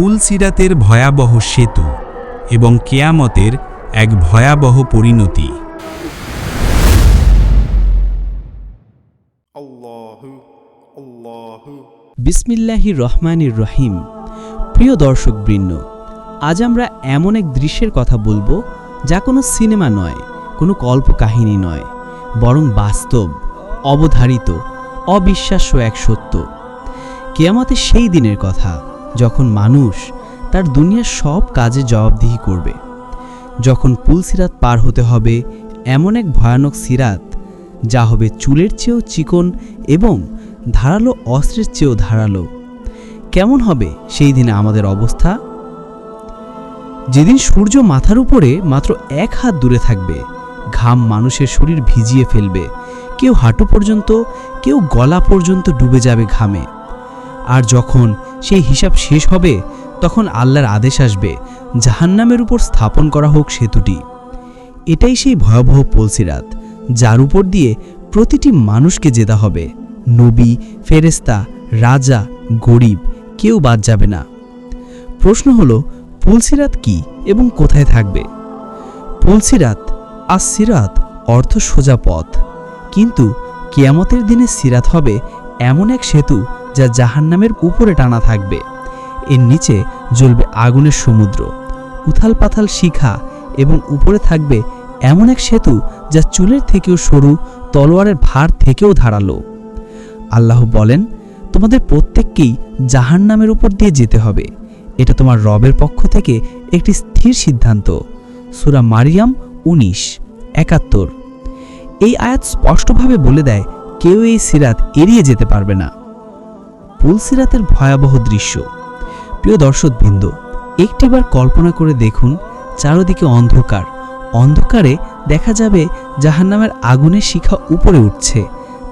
পুলসিরাতের ভয়াবহ সেতু এবং কেয়ামতের এক ভয়াবহ পরিণতি। বিসমিল্লাহ রহমানির রহিম। প্রিয় দর্শকবৃন্দ আজ আমরা এমন এক দৃশ্যের কথা বলব যা কোনো সিনেমা নয় কোনো কল্পকাহিনী নয় বরং বাস্তব অবধারিত অবিশ্বাস্য এক সত্য। কেয়ামতের সেই দিনের কথা যখন মানুষ তার দুনিয়ার সব কাজে জবাবদিহি করবে। যখন পুলসিরাত পার হতে হবে, এমন এক ভয়ানক সিরাত যা হবে চুলের চেয়েও চিকন এবং ধারালো অস্ত্রের চেয়েও ধারালো। কেমন হবে সেই দিনে আমাদের অবস্থা? যেদিন সূর্য মাথার উপরে মাত্র এক হাত দূরে থাকবে, ঘাম মানুষের শরীর ভিজিয়ে ফেলবে, কেউ হাঁটু পর্যন্ত, কেউ গলা পর্যন্ত ডুবে যাবে ঘামে। আর যখন সেই হিসাব শেষ হবে, তখন আল্লাহর আদেশ আসবে, জাহান্নামের উপর স্থাপন করা হোক সেতুটি। এটাই সেই ভয়াবহ পলসিরাত যার উপর দিয়ে প্রতিটি মানুষকে যেতে হবে। নবী ফেরেস্তা রাজা, গরিব, কেউ বাদ যাবে না। প্রশ্ন হলো পুলসিরাত কি এবং কোথায় থাকবে? পুলসিরাত আর সিরাত অর্থ সোজা পথ। কিন্তু কিয়ামতের দিনে সিরাত হবে এমন এক সেতু যা জাহান্নামের উপরে টানা থাকবে। এর নিচে জ্বলবে আগুনের সমুদ্র উথাল পাথাল শিখা এবং উপরে থাকবে এমন এক সেতু যা চুলের থেকেও সরু, তলোয়ারের ভার থেকেও ধারালো। আল্লাহ বলেন, তোমাদের প্রত্যেককেই জাহান্নামের উপর দিয়ে যেতে হবে। এটা তোমার রবের পক্ষ থেকে একটি স্থির সিদ্ধান্ত। সুরা মারিয়াম উনিশ, একাত্তর। এই আয়াত স্পষ্টভাবে বলে দেয়, কেউ এই সিরাত এড়িয়ে যেতে পারবে না। পুল সিরাতের ভয়াবহ দৃশ্য। প্রিয় দর্শকবৃন্দ, একটিবার কল্পনা করে দেখুন, চারদিকে অন্ধকার। অন্ধকারে দেখা যাবে জাহান্নামের আগুনের শিখা উপরে উঠছে,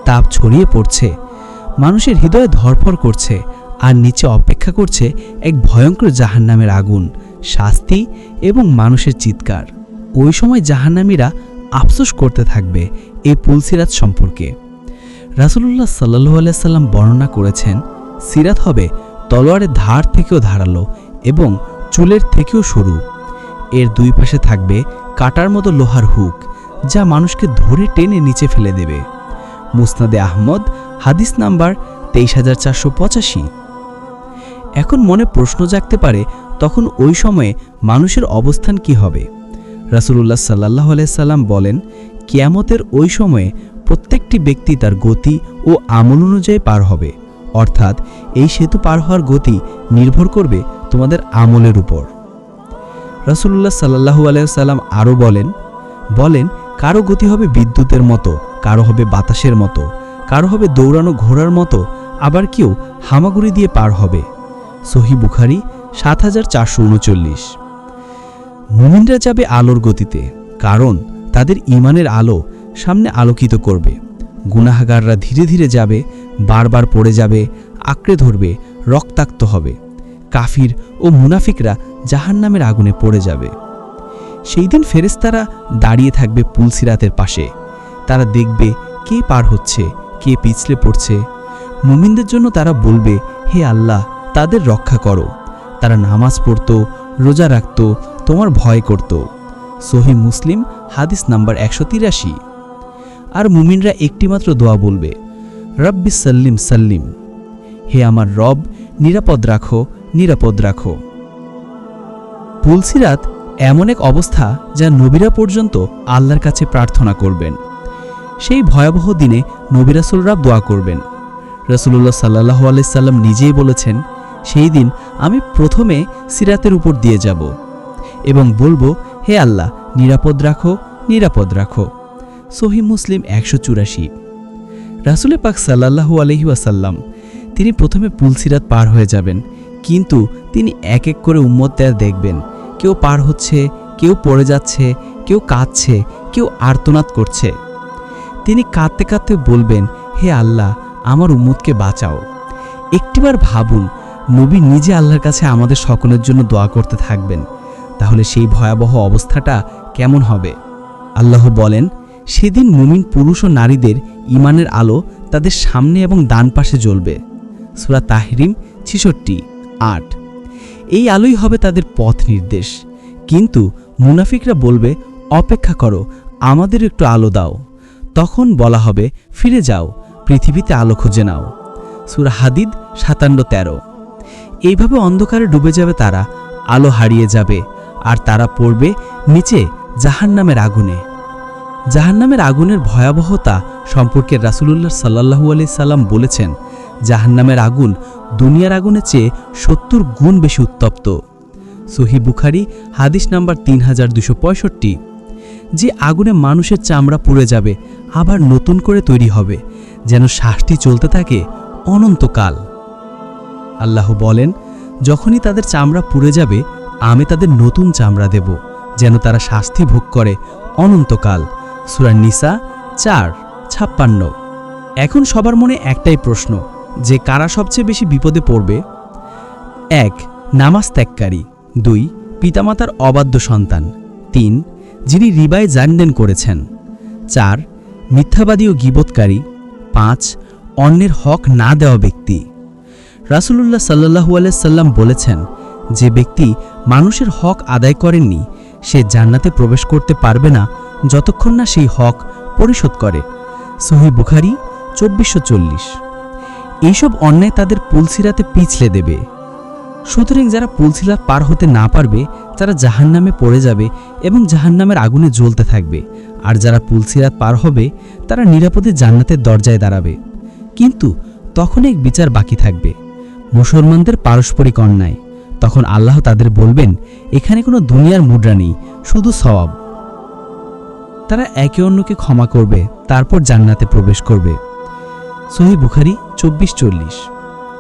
তাপ ছড়িয়ে পড়ছে। মানুষের হৃদয়ে ধরফর করছে আর নিচে অপেক্ষা করছে এক ভয়ঙ্কর জাহান্নামের আগুন, শাস্তি এবং মানুষের চিৎকার। ওই সময় জাহান্নামীরা আফসোস করতে থাকবে এই পুলসিরাত সম্পর্কে। রাসুলুল্লাহ সাল্লু আলাইসাল্লাম বর্ণনা করেছেন সিরাত হবে তলোয়ারের ধার থেকেও ধারালো এবং চুলের থেকেও সরু। এর দুই পাশে থাকবে কাটার মতো লোহার হুক, যা মানুষকে ধরে টেনে নিচে ফেলে দেবে। মুসনাদে আহমদ, হাদিস নাম্বার তেইশ হাজার চারশো পঁচাশি। এখন মনে প্রশ্ন জাগতে পারে, তখন ওই সময়ে মানুষের অবস্থান কি হবে? রাসুলুল্লাহ সাল্লাহ সাল্লাম বলেন, কিয়ামতের ওই সময়ে প্রত্যেকটি ব্যক্তি তার গতি ও আমল অনুযায়ী পার হবে। অর্থাৎ এই সেতু পার হওয়ার গতি নির্ভর করবে তোমাদের আমলের উপর। রাসুলুল্লাহ সাল্লাহু আলাইসাল্লাম আরও বলেন বলেন, কারও গতি হবে বিদ্যুতের মতো, কারও হবে বাতাসের মতো, কারও হবে দৌড়ানো ঘোড়ার মতো, আবার কেউ হামাগুড়ি দিয়ে পার হবে। সহি বুখারি সাত হাজার চারশো উনচল্লিশ। মুমিনরা যাবে আলোর গতিতে, কারণ তাদের ইমানের আলো সামনে আলোকিত করবে। গুনাহাগাররা ধীরে ধীরে যাবে বারবার পড়ে যাবে, আঁকড়ে ধরবে, রক্তাক্ত হবে। কাফির ও মুনাফিকরা জাহান্নামের আগুনে পড়ে যাবে। সেই দিন ফেরেস্তারা দাঁড়িয়ে থাকবে পুলসিরাতের পাশে। তারা দেখবে কে পার হচ্ছে, কে পিছলে পড়ছে। মুমিনদের জন্য তারা বলবে, হে আল্লাহ, তাদের রক্ষা করো। তারা নামাজ পড়তো, রোজা রাখত, তোমার ভয় করত। সহি মুসলিম, হাদিস নাম্বার একশো তিরাশি। আর মুমিনরা একটিমাত্র দোয়া বলবে রব্বি সাল্লিম সাল্লিম। হে আমার রব, নিরাপদ রাখো নিরাপদ রাখো। পুলসিরাত এমন এক অবস্থা যা নবীরা পর্যন্ত আল্লাহর কাছে প্রার্থনা করবেন। সেই ভয়াবহ দিনে নবিরাসুলরা দোয়া করবেন। রসুল্লাহ সাল্লাহ আলাইসাল্লাম নিজেই বলেছেন, সেই দিন আমি প্রথমে সিরাতের উপর দিয়ে যাব এবং বলব, হে আল্লাহ, নিরাপদ রাখো নিরাপদ রাখো। সহি মুসলিম একশো চুরাশি। রাসুলে পাক সাল্লাহু আলহি তিনি প্রথমে পুলসিরাত পার হয়ে যাবেন, কিন্তু তিনি এক এক করে উম্মতদের দেখবেন, কেউ পার হচ্ছে, কেউ পড়ে যাচ্ছে, কেউ কাঁদছে, কেউ আর্তনাদ করছে। তিনি কাঁদতে কাঁদতে বলবেন, হে আল্লাহ, আমার উম্মতকে বাঁচাও। একটিবার ভাবুন, নবী নিজে আল্লাহর কাছে আমাদের সকলের জন্য দোয়া করতে থাকবেন, তাহলে সেই ভয়াবহ অবস্থাটা কেমন হবে? আল্লাহ বলেন, সেদিন মুমিন পুরুষ ও নারীদের ইমানের আলো তাদের সামনে এবং ডান পাশে জ্বলবে। সুরা তাহরিম ছিষট্টি, আট। এই আলোই হবে তাদের পথ নির্দেশ। কিন্তু মুনাফিকরা বলবে, অপেক্ষা করো, আমাদের একটু আলো দাও। তখন বলা হবে, ফিরে যাও, পৃথিবীতে আলো খুঁজে নাও। সুরা হাদিদ সাতান্ন, তেরো। এইভাবে অন্ধকারে ডুবে যাবে তারা, আলো হারিয়ে যাবে, আর তারা পড়বে নিচে জাহান্নামের আগুনে। জাহান্নামের আগুনের ভয়াবহতা সম্পর্কে রাসূলুল্লাহ সাল্লাহু আলি সাল্লাম বলেছেন, জাহান্নামের আগুন দুনিয়ার আগুনের চেয়ে সত্তর গুণ বেশি উত্তপ্ত। সহি বুখারি, হাদিস নাম্বার তিন হাজার দুশো পঁয়ষট্টি। যে আগুনে মানুষের চামড়া পুড়ে যাবে, আবার নতুন করে তৈরি হবে, যেন শ্বাসটি চলতে থাকে অনন্তকাল। আল্লাহ বলেন, যখনই তাদের চামড়া পুড়ে যাবে, আমি তাদের নতুন চামড়া দেব, যেন তারা শাস্তি ভোগ করে অনন্তকাল। সুরা নিসা চার, ছাপ্পান্ন। এখন সবার মনে একটাই প্রশ্ন, যে কারা সবচেয়ে বেশি বিপদে পড়বে? এক, নামাজ ত্যাগকারী। দুই, পিতামাতার অবাধ্য সন্তান। তিন, যিনি রিবায় জানদেন করেছেন। চার, মিথ্যাবাদী ও গিবৎকারী। পাঁচ, অন্যের হক না দেওয়া ব্যক্তি। রাসূলুল্লাহ সাল্লাহু সাল্লাম বলেছেন, যে ব্যক্তি মানুষের হক আদায় করেননি, সে জান্নাতে প্রবেশ করতে পারবে না যতক্ষণ না সেই হক পরিশোধ করে। সহি বুখারি, চব্বিশশো চল্লিশ। এইসব অন্যায় তাদের পুলসিরাতে পিছলে দেবে। সুতরাং যারা পুলসিরাত পার হতে না পারবে, তারা জাহান্নামে পড়ে যাবে এবং জাহান্নামের আগুনে জ্বলতে থাকবে। আর যারা পুলসিরাত পার হবে, তারা নিরাপদে জান্নাতের দরজায় দাঁড়াবে। কিন্তু তখন এক বিচার বাকি থাকবে। মুসলমানদের পারস্পরিক অন্যায়। তখন আল্লাহ তাদের বলবেন, এখানে কোনো দুনিয়ার মুদ্রা নেই, শুধু সওয়াব। তারা একে অন্যকে ক্ষমা করবে, তারপর জান্নাতে প্রবেশ করবে। সহি বুখারি চব্বিশ চল্লিশ।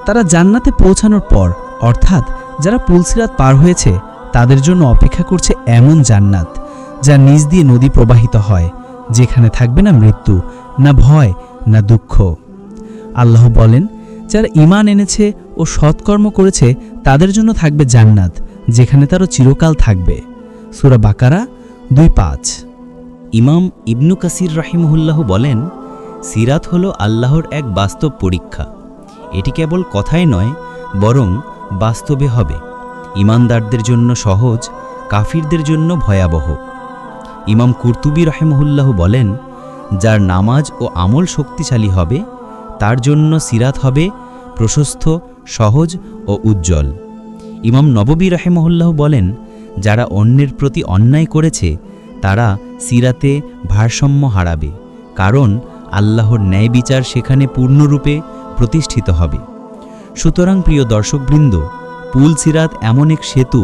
তারা জান্নাতে পৌঁছানোর পর, অর্থাৎ যারা পুলসিরাত পার হয়েছে, তাদের জন্য অপেক্ষা করছে এমন জান্নাত, যা নিজ দিয়ে নদী প্রবাহিত হয়, যেখানে থাকবে না মৃত্যু, না ভয়, না দুঃখ। আল্লাহ বলেন, যারা ইমান এনেছে ও সৎকর্ম করেছে, তাদের জন্য থাকবে জান্নাত, যেখানে তারও চিরকাল থাকবে। সুরা বাকারা দুই পাঁচ। ইমাম ইবনু কাসির রাহিমহুল্লাহ বলেন, সিরাত হল আল্লাহর এক বাস্তব পরীক্ষা। এটি কেবল কথায় নয়, বরং বাস্তবে হবে। ইমানদারদের জন্য সহজ, কাফিরদের জন্য ভয়াবহ। ইমাম কুর্তুবী রহেমহুল্লাহ বলেন, যার নামাজ ও আমল শক্তিশালী হবে, তার জন্য সিরাত হবে প্রশস্ত, সহজ ও উজ্জ্বল। ইমাম নববী রহেমহুল্লাহ বলেন, যারা অন্যের প্রতি অন্যায় করেছে তারা সিরাতে ভারসাম্য হারাবে, কারণ আল্লাহর ন্যায় বিচার সেখানে পূর্ণরূপে প্রতিষ্ঠিত হবে। সুতরাং প্রিয় দর্শকবৃন্দ, পুল সিরাত এমন এক সেতু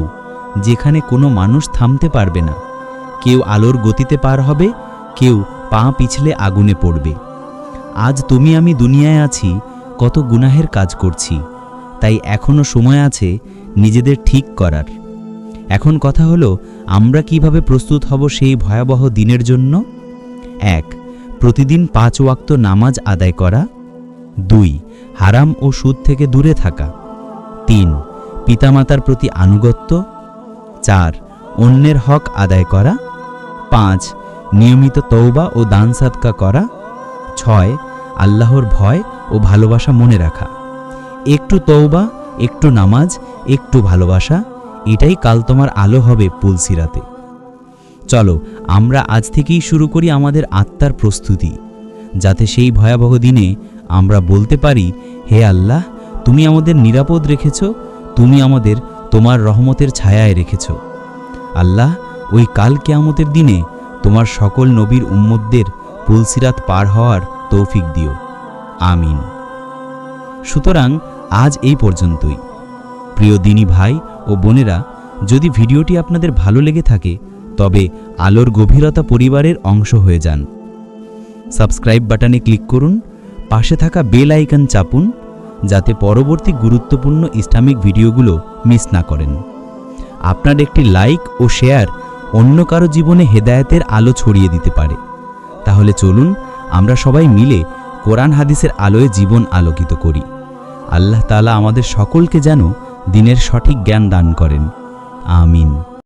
যেখানে কোনো মানুষ থামতে পারবে না। কেউ আলোর গতিতে পার হবে, কেউ পা পিছলে আগুনে পড়বে। আজ তুমি আমি দুনিয়ায় আছি, কত গুনাহের কাজ করছি, তাই এখনও সময় আছে নিজেদের ঠিক করার। এখন কথা হলো, আমরা কীভাবে প্রস্তুত হব সেই ভয়াবহ দিনের জন্য? এক, প্রতিদিন পাঁচ ওয়াক্ত নামাজ আদায় করা। দুই, হারাম ও সুদ থেকে দূরে থাকা। তিন, পিতামাতার প্রতি আনুগত্য। চার, অন্যের হক আদায় করা। পাঁচ, নিয়মিত তৌবা ও দান সাদকা করা। ছয়, আল্লাহর ভয় ও ভালোবাসা মনে রাখা। একটু তৌবা একটু নামাজ, একটু ভালোবাসা। এটাই কাল তোমার আলো হবে পুলসিরাতে। চলো, আমরা আজ থেকেই শুরু করি আমাদের আত্মার প্রস্তুতি, যাতে সেই ভয়াবহ দিনে আমরা বলতে পারি, হে আল্লাহ, তুমি আমাদের নিরাপদ রেখেছ, তুমি আমাদের তোমার রহমতের ছায়ায় রেখেছ। আল্লাহ, ওই কাল কেয়ামতের দিনে তোমার সকল নবীর উম্মতদের পুলসিরাত পার হওয়ার তৌফিক দিও। আমিন। সুতরাং আজ এই পর্যন্তই। প্রিয় দিনী ভাই ও বোনেরা, যদি ভিডিওটি আপনাদের ভালো লেগে থাকে, তবে আলোর গভীরতা পরিবারের অংশ হয়ে যান। সাবস্ক্রাইব বাটনে ক্লিক করুন, পাশে থাকা বেল আইকন চাপুন, যাতে পরবর্তী গুরুত্বপূর্ণ ইসলামিক ভিডিওগুলো মিস না করেন। আপনার একটি লাইক ও শেয়ার অন্য কারও জীবনে হেদায়েতের আলো ছড়িয়ে দিতে পারে। তাহলে চলুন, আমরা সবাই মিলে কোরআন হাদিসের আলোয় জীবন আলোকিত করি। আল্লাহ তালা আমাদের সকলকে যেন দিনের সঠিক জ্ঞান দান করেন। আমিন।